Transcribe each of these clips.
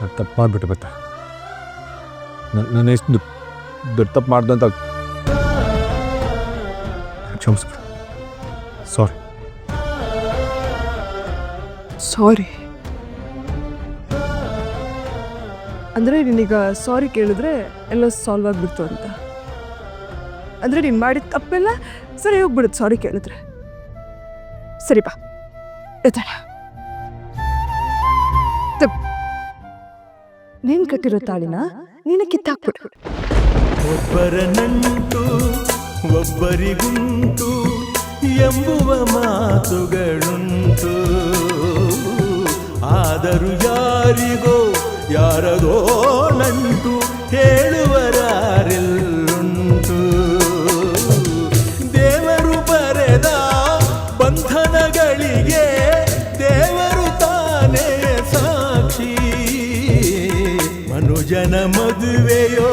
ನಾನು ತಪ್ಪು ಮಾಡಿಬಿಟ್ಟೆ ನನ್ನ ನಾನು ಎಷ್ಟು ದೊಡ್ಡ ತಪ್ಪು ಮಾಡ್ದೆ ಅಂತ ಕ್ಷಮಿಸ್ಬಿಡು. ಸಾರಿ ಸಾರಿ ಅಂದರೆ ನಿನೀಗ ಸಾರಿ ಕೇಳಿದ್ರೆ ಎಲ್ಲ ಸಾಲ್ವ್ ಆಗಿಬಿಡ್ತು ಅಂತ. ಅಂದರೆ ನೀನು ಮಾಡಿದ ತಪ್ಪೆಲ್ಲ ಸರಿ ಹೋಗ್ಬಿಡುತ್ತೆ ಸಾರಿ ಕೇಳಿದ್ರೆ. ಸರಿ ಬಾ. ಎತ್ತಳ ನೀನು ಕಟ್ಟಿರೋ ತಾಳಿನ ನೀನ ಕಿತ್ತಾಕ್ಬಿಡು. ಒಬ್ಬರ ನಂಟು ಒಬ್ಬರಿಗುಂಟು ಎಂಬುವ ಮಾತುಗಳುಂಟು. ಆದರೂ ಯಾರಿಗೋ, ಯಾರದೋ ನಂಟು ಹೇಳುವರಾರೆಲ್ಲುಂಟು ಮನುಜನ ಮದುವೆಯೋ,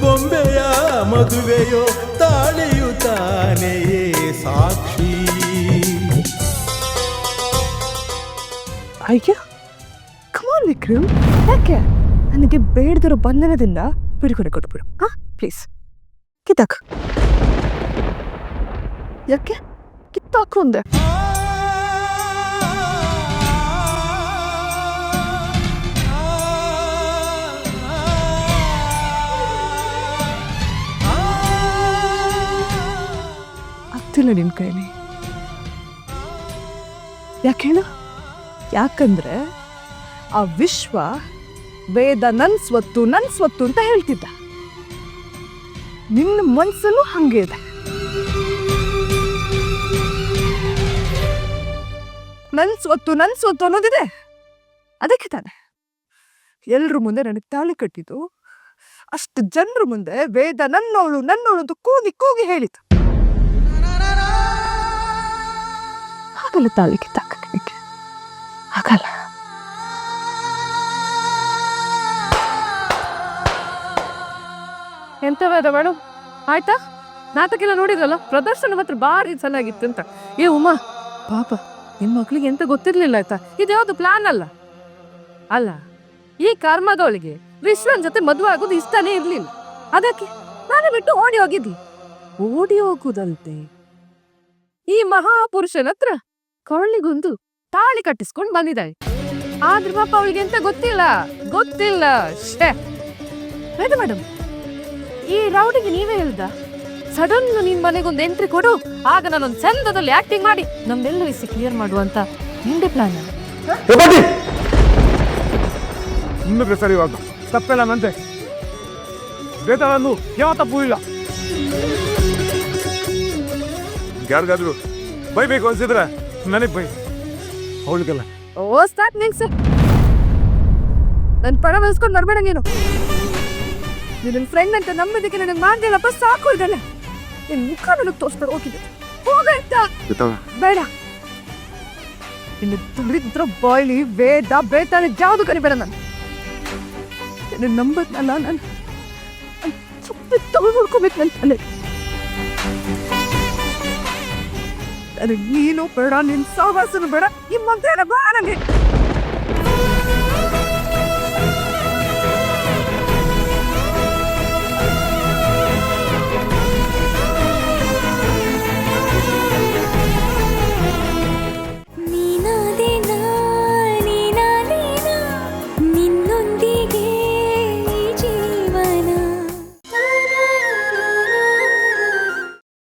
ಗೊಂಬೆಯ ಮದುವೆಯೋ, ತಾಳಿಯು ತಾನೆಯೇ ಸಾಕ್ಷಿ. ಅಯ್ಯ ಕಮಾನ್ ವಿಕ್ರಮ್. ಯಾಕೆ? ನನಗೆ ಬೇಡದಿರೋ ಬಂಧನದಿಂದ ಬಿಡುಗಡೆ ಕೊಟ್ಬಿಡು. ಹಾ ಪ್ಲೀಸ್ ಕಿತ್ತಾಕ. ಯಾಕೆ? ಕಿತ್ತಾಕು ಅಂದೆ. ಆಗ್ತಿಲ್ಲ ನಿನ್ನ ಕೈಲಿ. ಯಾಕೆ ಹೇಳು? ಯಾಕಂದ್ರೆ ಆ ವಿಶ್ವ ವೇದ ನನ್ ಸ್ವತ್ತು ನನ್ ಸ್ವತ್ತು ಅಂತ ಹೇಳ್ತಿದ್ದ. ನಿನ್ನ ಮನ್ಸಲ್ಲೂ ಹಂಗೆ ಇದೆ. ನನ್ ಸ್ವತ್ತು ನನ್ ಸ್ವತ್ತು ಅನ್ನೋದಿದೆ. ಅದಕ್ಕೆ ತಾನೆ. ಎಲ್ರ ಮುಂದೆ ನನಗೆ ತಾಳಿ ಕಟ್ಟಿದ್ದು, ಅಷ್ಟು ಜನರ ಮುಂದೆ ವೇದ ನನ್ನೋಳು ನನ್ನೋಳು ಅಂತ ಕೂಗಿ ಕೂಗಿ ಹೇಳಿತು ಹಾಗಲ್ಲ ತಾಳಿ ಕಿತ್ತಾಕಕ್ಕೆ ಆಗಲ್ಲ. ಎಂತವಾದ ಮೇಡಮ್ ಆಯ್ತಾ? ನಾಟಕ ಎಲ್ಲ ನೋಡಿದ್ರಲ್ಲ? ಪ್ರದರ್ಶನ ಮಾತ್ರ ಭಾರಿ ಚೆನ್ನಾಗಿತ್ತು ಅಂತ. ಏ ಉಮಾ, ಪಾಪ ನಿಮ್ಮ ಮಕ್ಳಿಗೆ ಎಂತ ಗೊತ್ತಿರ್ಲಿಲ್ಲ ಆಯ್ತಾ? ಇದ್ಯಾವುದು ಪ್ಲಾನ್ ಅಲ್ಲ? ಅಲ್ಲ, ಈ ಕರ್ಮದವಳಿಗೆ ವಿಶ್ವನ್ ಜೊತೆ ಮದುವೆ ಆಗೋದು ಇಷ್ಟನೇ ಇರ್ಲಿಲ್ಲ. ಅದಕ್ಕೆ ನಾನು ಬಿಟ್ಟು ಓಡಿ ಹೋಗಿದ್ವಿ ಓಡಿ ಹೋಗುದಂತೆ. ಈ ಮಹಾಪುರುಷನ ಹತ್ರ ಕೊಳ್ಳಿಗೊಂದು ತಾಳಿ ಕಟ್ಟಿಸ್ಕೊಂಡು ಬಂದಿದ್ದಾಳೆ. ಆದ್ರೆ ಪಾಪ ಅವಳಿಗೆ ಎಂತ ಗೊತ್ತಿಲ್ಲ. ಗೊತ್ತಿಲ್ಲ. ಅಷ್ಟೇ ಮೇಡಮ್ ಈ ರೌಡಿಗೆ ನೀವೇ ಹೇಳ್ದ? ಸಡನ್ ನಿನ್ ಮನೆಗೊಂದು ಎಂಟ್ರಿ ಕೊಡು. ಆಗ ನಾನೊಂದು ಚಂದದಲ್ಲಿ ಆಕ್ಟಿಂಗ್ ಮಾಡಿ ನಮ್ದೆಲ್ಲ ಇಸಿ ಕ್ಲಿಯರ್ ಮಾಡುವಂತ ನಿಂದೆ ಪ್ಲಾನ್ ಮುಂದಕ್ಕೆ ಸರಿ ಇವಾಗ ತಪ್ಪೆಲ್ಲ ನಂತೆ ಬೇತಾಳನ್ನು ಯಾವ ತಪ್ಪು ಇಲ್ಲ. ಯಾರಿಗಾದ್ರು ಬೈಬೇಕು ಅನ್ಸಿದ್ರೆ ನನಗೆ ಬೈ. ಅವಳಿಗೆಲ್ಲ ಓ ಸಾಕ್ ನಿಂಗ್ ಸರ್ ನನ್ ಪಣ ಬೆಳೆಸ್ಕೊಂಡು ಬರ್ಬೇಡ ನೀನು. ನಿನ್ನ ಫ್ರೆಂಡ್ ಅಂತ ನಂಬಿದ್ದಕ್ಕೆ ನನಗೆ ಮಾಡ್ದಿಲ್ಲಪ್ಪ ಸಾಕು ಇದೆಲ್ಲ ನಿನ್ ಮುಖ ನನಗೆ ತೋರಿಸ್ಬೇಡ ಹೋಗಿದೆ ಹೋಗಂತ ಬೇಡ. ಇನ್ನು ತುಳಿದ್ರ ಬಾಯ್ಲಿ ವೇದ ಬೇತಾನೆ ಯಾವುದು ಕರಿಬೇಡ ನಾನು. ನಿನ್ನ ನಂಬದ್ನಲ್ಲ ನಾನು ಸುಮ್ಮನೆ ತಗೊಳ್ಕೊಬೇಕು ನನ್ನ ತಲೆ. ನನಗೆ ನೀನು ಬೇಡ ನಿನ್ ಸಹವಾಸನು ಬೇಡ ನಿಮ್ಮಂತೆ ಬೇಡ ನನಗೆ